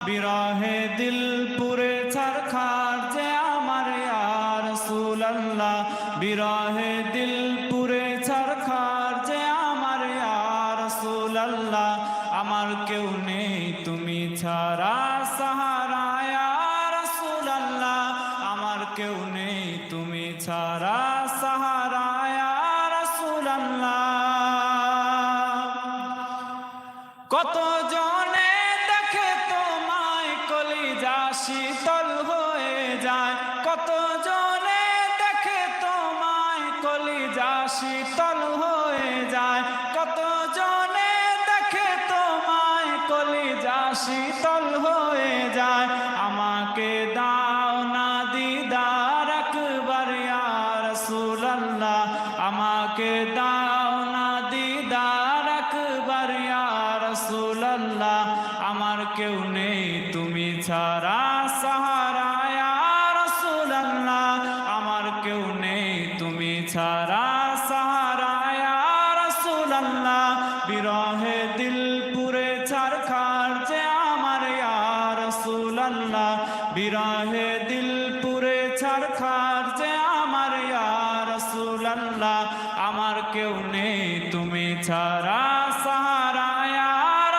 বিরহে দিল পুরে ছারখার যে আমার ইয়ার সুল্লাহ বিরহে দিল পুরে ছারখার যে আমার ইয়ার সুল্লাহ আমার কেউ নেই তুমি ছাড়া সাহারা ইয়ার সুল্লাহ আমার কেউ নেই তুমি ছাড়া সাহারা ইয়ার সুল্লাহ কত জনে শীতল হয়ে যায়। কত জনে দেখে তোমায় কলিজা শীতল হয়ে যায়। কত জনে দেখে তোমায় কলিজা শীতল হয়ে যায়। আমাকে দাও না দিদার একবার ইয়ার সুল্লাহ আমাকে দাও না দিদার একবার ইয়ার সুল্লাহ আমার কেউ নেই, তুমি ছাড়া ছাড়া সাহারা ইয়ার বিরহে দিল পুরে যে আমার ইয়ার সুল্লাহ বিরহে দিল পুরে যে আমার ইয়ার আমার কেউ নেই তুমি ছাড়া সাহারা ইয়ার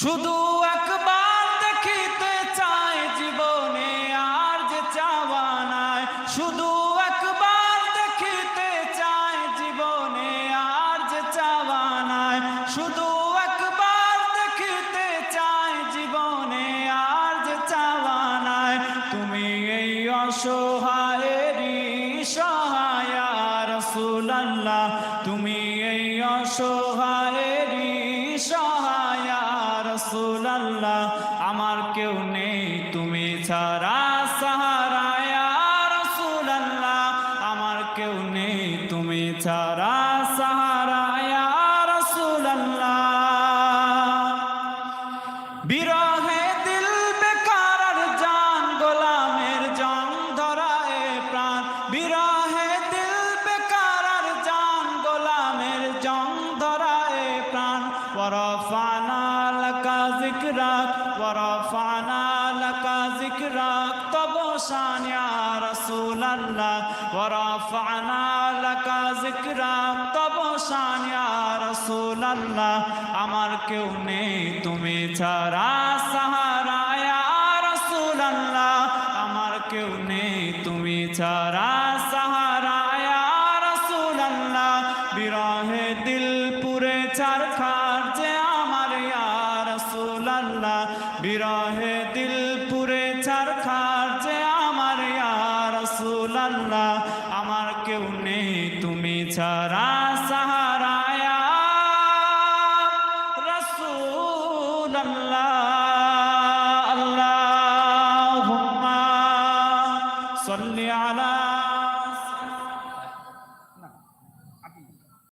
শুধু শুধু একবার দেখিতে চাই জীবনে আর যে চাওয়া নাই। শুধু একবার দেখিতে চাই জীবনে আর যে চাওয়া নাই। তুমি এই অসহায়েরই সহায়ার সুলাল্লাহ তুমি এই অসহায়েরই সহায়ার সুলাল্লাহ আমার কেউ নেই তুমি ছাড়া। কেউ নেই, তুমি ছাড়া সুলাল্লাহ বিরহে দিল বেকার জান, গোলামের জং ধরায় প্রাণ। বিরহে দিল বেকার জান, গোলামের জং ধরায় প্রাণ। ওরফানা লাকা জিকরাক ওরফানা লাকা জিকরাক তব শান ইয়া রাসূলুল্লাহ আমার কেউ নেই তুমি ছাড়া সাহারা। ইয়া রাসূলুল্লাহ, আমার কেউ নেই তুমি ছাড়া সাহারা। ইয়া বিরহে দিল পুরে চারখার যে আমার। ইয়া রাসূলুল্লাহ, বিরহে দিল রাসূলুল্লাহ আমার কেউ নেই তুমি ছাড়া সাহারা রসুল আল্লাহ আল্লাহ সল্লি আলা